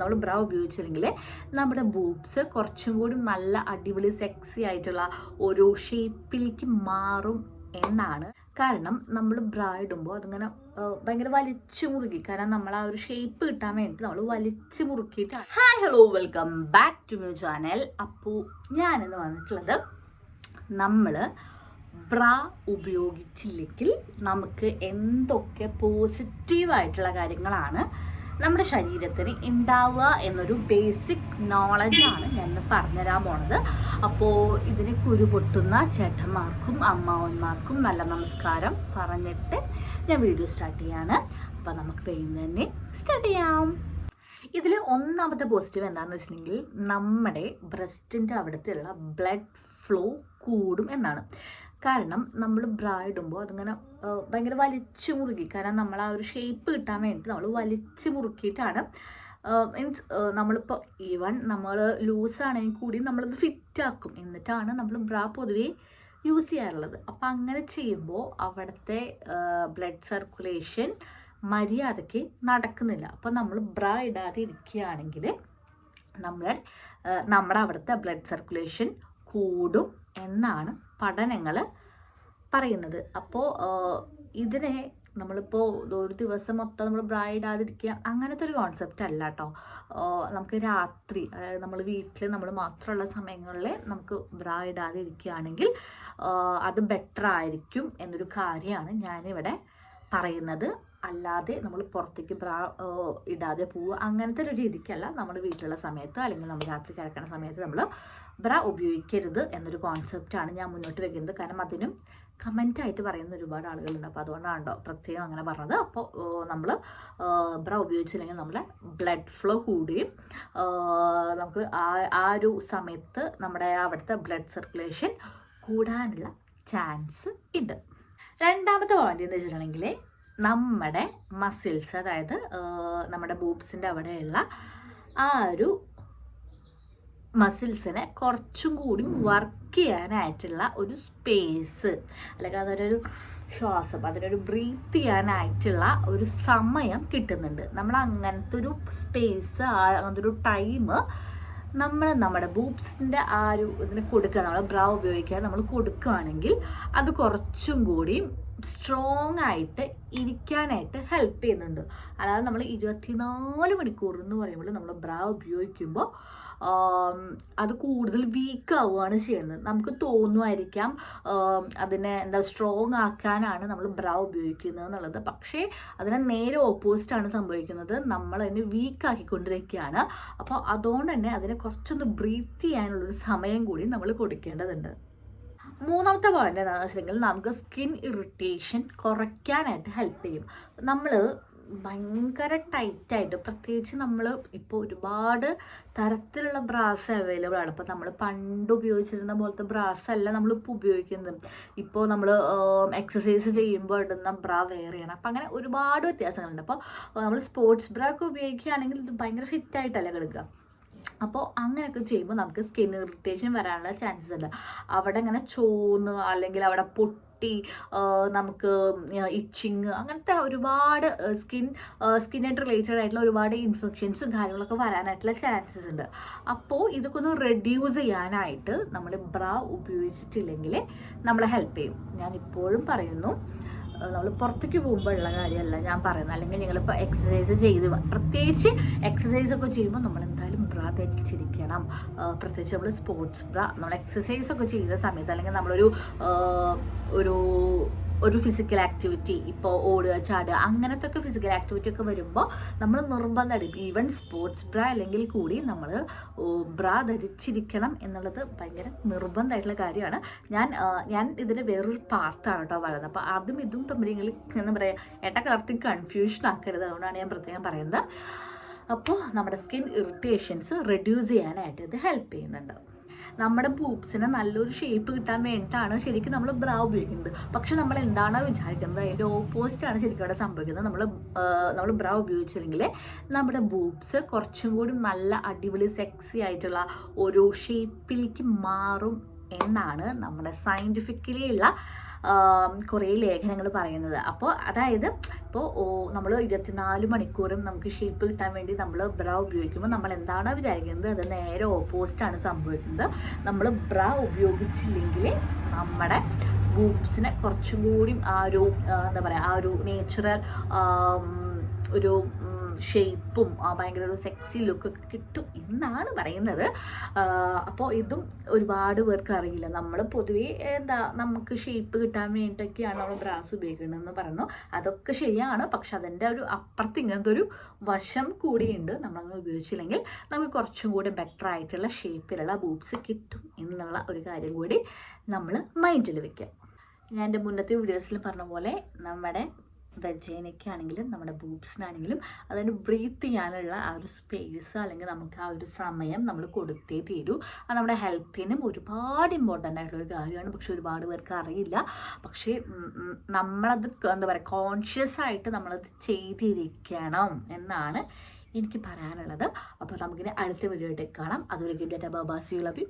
നമ്മൾ ബ്രൗ ഉപയോഗിച്ചില്ലെങ്കിൽ നമ്മുടെ ബൂബ്സ് കുറച്ചും കൂടി നല്ല അടിപൊളി സെക്സി ആയിട്ടുള്ള ഒരു ഷേപ്പിലേക്ക് മാറും എന്നാണ്. കാരണം നമ്മൾ ബ്രാ ഇടുമ്പോൾ അതിങ്ങനെ ഭയങ്കര വലിച്ചു മുറുകി. കാരണം നമ്മൾ ആ ഒരു ഷേപ്പ് കിട്ടാൻ വേണ്ടി നമ്മൾ വലിച്ചു മുറുക്കിയിട്ടാണ് hi hello welcome back to mu channel അപ്പോൾ ഞാനിന്ന് വന്നിട്ടുള്ളത് നമ്മൾ ബ്രാ ഉപയോഗിച്ചില്ലെങ്കിൽ നമുക്ക് എന്തൊക്കെ പോസിറ്റീവായിട്ടുള്ള കാര്യങ്ങളാണ് നമ്മുടെ ശരീരത്തിന് ഉണ്ടാവുക എന്നൊരു ബേസിക് നോളജാണ് ഞാൻ പറഞ്ഞുതരാൻ പോണത്. അപ്പോൾ ഇതിന് കുരു പൊട്ടുന്ന ചേട്ടന്മാർക്കും അമ്മാവന്മാർക്കും നല്ല നമസ്കാരം പറഞ്ഞിട്ട് ഞാൻ വീഡിയോ സ്റ്റാർട്ട് ചെയ്യാണ്. അപ്പോൾ നമുക്ക് വേഗം തന്നെ സ്റ്റാർട്ട് ചെയ്യാം. ഇതിൽ ഒന്നാമത്തെ പോസിറ്റീവ് എന്താണെന്ന് വെച്ചിട്ടുണ്ടെങ്കിൽ നമ്മുടെ ബ്രസ്റ്റിന്റെ അവിടുത്തെയുള്ള ബ്ലഡ് ഫ്ലോ കൂടും എന്നാണ്. കാരണം നമ്മൾ ബ്രാ ഇടുമ്പോൾ അതിങ്ങനെ ഭയങ്കര വലിച്ചു മുറുകി കാരണം നമ്മൾ ആ ഒരു ഷേപ്പ് കിട്ടാൻ വേണ്ടി നമ്മൾ വലിച്ചു മുറുക്കിയിട്ടാണ് മീൻസ് നമ്മളിപ്പോൾ ഈവൺ നമ്മൾ ലൂസാണെങ്കിൽ കൂടി നമ്മളത് ഫിറ്റാക്കും എന്നിട്ടാണ് നമ്മൾ ബ്രാ പൊതുവേ യൂസ് ചെയ്യാറുള്ളത്. അപ്പം അങ്ങനെ ചെയ്യുമ്പോൾ അവിടുത്തെ ബ്ലഡ് സർക്കുലേഷൻ മര്യാദയ്ക്ക് നടക്കുന്നില്ല. അപ്പം നമ്മൾ ബ്രാ ഇടാതെ ഇരിക്കുകയാണെങ്കിൽ നമ്മൾ നമ്മുടെ അവിടുത്തെ ബ്ലഡ് സർക്കുലേഷൻ കൂടും എന്നാണ് പഠനങ്ങൾ പറയുന്നത്. അപ്പോൾ ഇതിനെ നമ്മളിപ്പോൾ ഒരു ദിവസം മൊത്തം നമ്മൾ ബ്രാ ഇടാതിരിക്കുക അങ്ങനത്തെ ഒരു കോൺസെപ്റ്റ് അല്ല കേട്ടോ നമുക്ക് രാത്രി അതായത് നമ്മൾ വീട്ടിൽ നമ്മൾ മാത്രമുള്ള സമയങ്ങളിൽ നമുക്ക് ബ്രൈഡ് ഇടാതെ ഇരിക്കുകയാണെങ്കിൽ അത് ബെറ്റർ ആയിരിക്കും എന്നൊരു കാര്യമാണ് ഞാനിവിടെ പറയുന്നത്. അല്ലാതെ നമ്മൾ പുറത്തേക്ക് ബ്രാ ഇടാതെ പോവുക അങ്ങനത്തെ ഒരു രീതിക്കല്ല നമ്മൾ വീട്ടിലുള്ള സമയത്ത് അല്ലെങ്കിൽ നമ്മൾ രാത്രി കിടക്കുന്ന സമയത്ത് നമ്മൾ ബ്ര ഉപയോഗിക്കരുത് എന്നൊരു കോൺസെപ്റ്റാണ് ഞാൻ മുന്നോട്ട് വെക്കുന്നത്. കാരണം അതിനും കമന്റായിട്ട് പറയുന്ന ഒരുപാട് ആളുകളുണ്ട്. അപ്പോൾ അതുകൊണ്ടാണ് കേട്ടോ പ്രത്യേകം അങ്ങനെ പറഞ്ഞത്. അപ്പോൾ നമ്മൾ ബ്ര ഉപയോഗിച്ചില്ലെങ്കിൽ നമ്മുടെ ബ്ലഡ് ഫ്ലോ കൂടുകയും നമുക്ക് ആ ആ ഒരു സമയത്ത് നമ്മുടെ അവിടുത്തെ ബ്ലഡ് സർക്കുലേഷൻ കൂടാനുള്ള ചാൻസ് ഉണ്ട്. രണ്ടാമത്തെ പോയിന്റ് എന്ന് വെച്ചിട്ടുണ്ടെങ്കിൽ നമ്മുടെ മസിൽസ് അതായത് നമ്മുടെ ബൂബ്സിന്റെ അവിടെയുള്ള ആ ഒരു മസിൽസിനെ കുറച്ചും കൂടി വർക്ക് ചെയ്യാനായിട്ടുള്ള ഒരു സ്പേസ് അല്ലെങ്കിൽ അതൊരു ശ്വാസം അതിനൊരു ബ്രീത്ത് ചെയ്യാനായിട്ടുള്ള ഒരു സമയം കിട്ടുന്നുണ്ട്. നമ്മൾ അങ്ങനത്തെ ഒരു സ്പേസ് അങ്ങനത്തെ ഒരു ടൈം നമ്മൾ നമ്മുടെ ബൂബ്സിന്റെ ആ ഒരു ഇതിന് കൊടുക്കുക നമ്മൾ ബ്രൗ ഉപയോഗിക്കാൻ നമ്മൾ കൊടുക്കുകയാണെങ്കിൽ അത് കുറച്ചും കൂടി സ്ട്രോങ് ആയിട്ട് ഇരിക്കാനായിട്ട് ഹെൽപ്പ് ചെയ്യുന്നുണ്ട്. അതായത് നമ്മൾ ഇരുപത്തിനാല് മണിക്കൂർ എന്ന് പറയുമ്പോൾ നമ്മൾ ബ്രാ ഉപയോഗിക്കുമ്പോൾ അത് കൂടുതൽ വീക്ക് ആവുകയാണ് ചെയ്യുന്നത്. നമുക്ക് തോന്നുമായിരിക്കാം അതിനെ എന്താ സ്ട്രോങ് ആക്കാനാണ് നമ്മൾ ബ്രാ ഉപയോഗിക്കുന്നത് എന്നുള്ളത്. പക്ഷേ അതിനെ നേരെ ഓപ്പോസിറ്റ് ആണ് സംഭവിക്കുന്നത്. നമ്മൾ അതിനെ വീക്ക് ആക്കിക്കൊണ്ടിരിക്കുകയാണ്. അപ്പോൾ അതുകൊണ്ട് തന്നെ അതിനെ കുറച്ചൊന്ന് ബ്രീത്ത് ചെയ്യാനുള്ളൊരു സമയം കൂടി നമ്മൾ കൊടുക്കേണ്ടതുണ്ട്. മൂന്നാമത്തെ പോയിന്റ് എന്താണെന്ന് വെച്ചിട്ടുണ്ടെങ്കിൽ നമുക്ക് സ്കിൻ ഇറിറ്റേഷൻ കുറയ്ക്കാനായിട്ട് ഹെൽപ്പ് ചെയ്യും. നമ്മൾ ഭയങ്കര ടൈറ്റായിട്ട് പ്രത്യേകിച്ച് നമ്മൾ ഇപ്പോൾ ഒരുപാട് തരത്തിലുള്ള ബ്രാസ് അവൈലബിൾ ആണ്. ഇപ്പോൾ നമ്മൾ പണ്ട് ഉപയോഗിച്ചിരുന്ന പോലത്തെ ബ്രാസ് അല്ല നമ്മളിപ്പോൾ ഉപയോഗിക്കുന്നത്. ഇപ്പോൾ നമ്മൾ എക്സസൈസ് ചെയ്യുമ്പോൾ ഇടുന്ന ബ്രാ വേറെയാണ്. അപ്പോൾ അങ്ങനെ ഒരുപാട് വ്യത്യാസങ്ങളുണ്ട്. അപ്പോൾ നമ്മൾ സ്പോർട്സ് ബ്രാ ഒക്കെ ഉപയോഗിക്കുകയാണെങ്കിൽ ഇത് ഭയങ്കര ഫിറ്റായിട്ടല്ല കിടക്കുക. അപ്പോൾ അങ്ങനെയൊക്കെ ചെയ്യുമ്പോൾ നമുക്ക് സ്കിൻ ഇറിറ്റേഷൻ വരാനുള്ള ചാൻസസ് ഉണ്ട്. അവിടെ ഇങ്ങനെ ചോന്ന് അല്ലെങ്കിൽ അവിടെ പൊട്ടി നമുക്ക് ഇച്ചിങ് അങ്ങനത്തെ ഒരുപാട് സ്കിൻ സ്കിന്നായിട്ട് റിലേറ്റഡ് ആയിട്ടുള്ള ഒരുപാട് ഇൻഫെക്ഷൻസും കാര്യങ്ങളൊക്കെ വരാനായിട്ടുള്ള ചാൻസസ് ഉണ്ട്. അപ്പോൾ ഇതൊക്കെ ഒന്ന് റെഡ്യൂസ് ചെയ്യാനായിട്ട് നമ്മൾ ബ്രാ ഉപയോഗിച്ചിട്ടില്ലെങ്കിൽ നമ്മളെ ഹെൽപ്പ് ചെയ്യും. ഞാൻ ഇപ്പോഴും പറയുന്നു നമ്മൾ പുറത്തേക്ക് പോകുമ്പോഴുള്ള കാര്യമല്ല ഞാൻ പറയുന്നത്. അല്ലെങ്കിൽ നിങ്ങളിപ്പോൾ എക്സസൈസ് ചെയ്ത് പ്രത്യേകിച്ച് എക്സസൈസ് ഒക്കെ ചെയ്യുമ്പോൾ നമ്മൾ എന്തായാലും ബ്രാ ധരിച്ചിരിക്കണം പ്രത്യേകിച്ച് നമ്മൾ സ്പോർട്സ് ബ്രാ നമ്മൾ എക്സസൈസ് ഒക്കെ ചെയ്യുന്ന സമയത്ത് അല്ലെങ്കിൽ നമ്മളൊരു ഒരു ഒരു ഫിസിക്കൽ ആക്ടിവിറ്റി ഇപ്പോൾ ഓടുക ചാടുക അങ്ങനത്തെ ഒക്കെ ഫിസിക്കൽ ആക്ടിവിറ്റി ഒക്കെ വരുമ്പോൾ നമ്മൾ നിർബന്ധമായിട്ട് ഈവൻ സ്പോർട്സ് ബ്ര അല്ലെങ്കിൽ കൂടി നമ്മൾ ബ്ര ധരിച്ചിരിക്കണം എന്നുള്ളത് ഭയങ്കര നിർബന്ധമായിട്ടുള്ള കാര്യമാണ്. ഞാൻ ഞാൻ ഇതിന്റെ വേറൊരു പാർട്ടാണ് കേട്ടോ പറയുന്നത്. അപ്പോൾ അതും ഇതും തമ്മിൽ എന്താ പറയുക ഏട്ടക്കലർത്തി കൺഫ്യൂഷൻ ആക്കരുത്. അതുകൊണ്ടാണ് ഞാൻ പ്രത്യേകം പറയുന്നത്. അപ്പോൾ നമ്മുടെ സ്കിൻ ഇറിറ്റേഷൻസ് റെഡ്യൂസ് ചെയ്യാനായിട്ട് ഇത് ഹെൽപ്പ് ചെയ്യുന്നുണ്ട്. നമ്മുടെ ബൂബ്സിന് നല്ലൊരു ഷേപ്പ് കിട്ടാൻ വേണ്ടിയിട്ടാണ് ശരിക്കും നമ്മൾ ബ്രാ ഉപയോഗിക്കുന്നത്. പക്ഷെ നമ്മൾ എന്താണ് വിചാരിക്കുന്നത്? അതിന്റെ ഓപ്പോസിറ്റ് ആണ് ശരിക്കും അവിടെ സംഭവിക്കുന്നത്. നമ്മൾ നമ്മൾ ബ്രാ ഉപയോഗിച്ചില്ലെങ്കിൽ നമ്മുടെ ബൂബ്സ് കുറച്ചും കൂടി നല്ല അടിപൊളി സെക്സി ആയിട്ടുള്ള ഒരു ഷേപ്പിലേക്ക് മാറും എന്നാണ് നമ്മുടെ സയന്റിഫിക്കലി ഉള്ള കുറേ ലേഖനങ്ങൾ പറയുന്നത്. അപ്പോൾ അതായത് ഇപ്പോൾ നമ്മൾ ഇരുപത്തിനാല് മണിക്കൂറും നമുക്ക് ഷേപ്പ് കിട്ടാൻ വേണ്ടി നമ്മൾ ബ്ര ഉപയോഗിക്കുമ്പോൾ നമ്മൾ എന്താണോ വിചാരിക്കുന്നത്? അത് നേരെ ഓപ്പോസിറ്റാണ് സംഭവിക്കുന്നത്. നമ്മൾ ബ്ര ഉപയോഗിച്ചില്ലെങ്കിൽ നമ്മുടെ ബൂബ്സിനെ കുറച്ചും കൂടി ആ ഒരു എന്താ പറയുക ആ ഒരു നേച്ചുറൽ ഒരു ഷേപ്പും ഭയങ്കര ഒരു സെക്സി ലുക്കൊക്കെ കിട്ടും എന്നാണ് പറയുന്നത്. അപ്പോൾ ഇതും ഒരുപാട് പേർക്ക് അറിയില്ല. നമ്മൾ പൊതുവേ എന്താ നമുക്ക് ഷേപ്പ് കിട്ടാൻ വേണ്ടിയിട്ടൊക്കെയാണ് നമ്മൾ ബ്രാസ് ഉപയോഗിക്കുന്നതെന്ന് പറഞ്ഞു അതൊക്കെ ശരിയാണ്. പക്ഷെ അതിന്റെ ഒരു അപ്പുറത്ത് ഇങ്ങനത്തെ ഒരു വശം കൂടിയുണ്ട്. നമ്മളങ്ങനെ ഉപയോഗിച്ചില്ലെങ്കിൽ നമുക്ക് കുറച്ചും കൂടി ബെറ്റർ ആയിട്ടുള്ള ഷേപ്പിലുള്ള ബൂബ്സ് കിട്ടും എന്നുള്ള ഒരു കാര്യം കൂടി നമ്മൾ മൈൻഡിൽ വെക്കുക. ഞാൻ എന്റെ മുന്നത്തെ വീഡിയോസിൽ പറഞ്ഞ പോലെ നമ്മുടെ വെജേനയ്ക്കാണെങ്കിലും നമ്മുടെ ബൂബ്സിനാണെങ്കിലും അതിന് ബ്രീത്ത് ചെയ്യാനുള്ള ആ ഒരു സ്പേസ് അല്ലെങ്കിൽ നമുക്ക് ആ ഒരു സമയം നമ്മൾ കൊടുത്തേ തീരൂ. അത് നമ്മുടെ ഹെൽത്തിനും ഒരുപാട് ഇമ്പോർട്ടന്റ് ആയിട്ടുള്ള ഒരു കാര്യമാണ്. പക്ഷെ ഒരുപാട് പേർക്ക് അറിയില്ല. പക്ഷേ നമ്മളത് എന്താ പറയുക കോൺഷ്യസ് ആയിട്ട് നമ്മളത് ചെയ്തിരിക്കണം എന്നാണ് എനിക്ക് പറയാനുള്ളത്. അപ്പോൾ നമുക്കിനി അടുത്ത വീഡിയോ ആയിട്ട് കാണാം. അതുവരെ ഡാറ്റ ബാബാസി ലവ് യു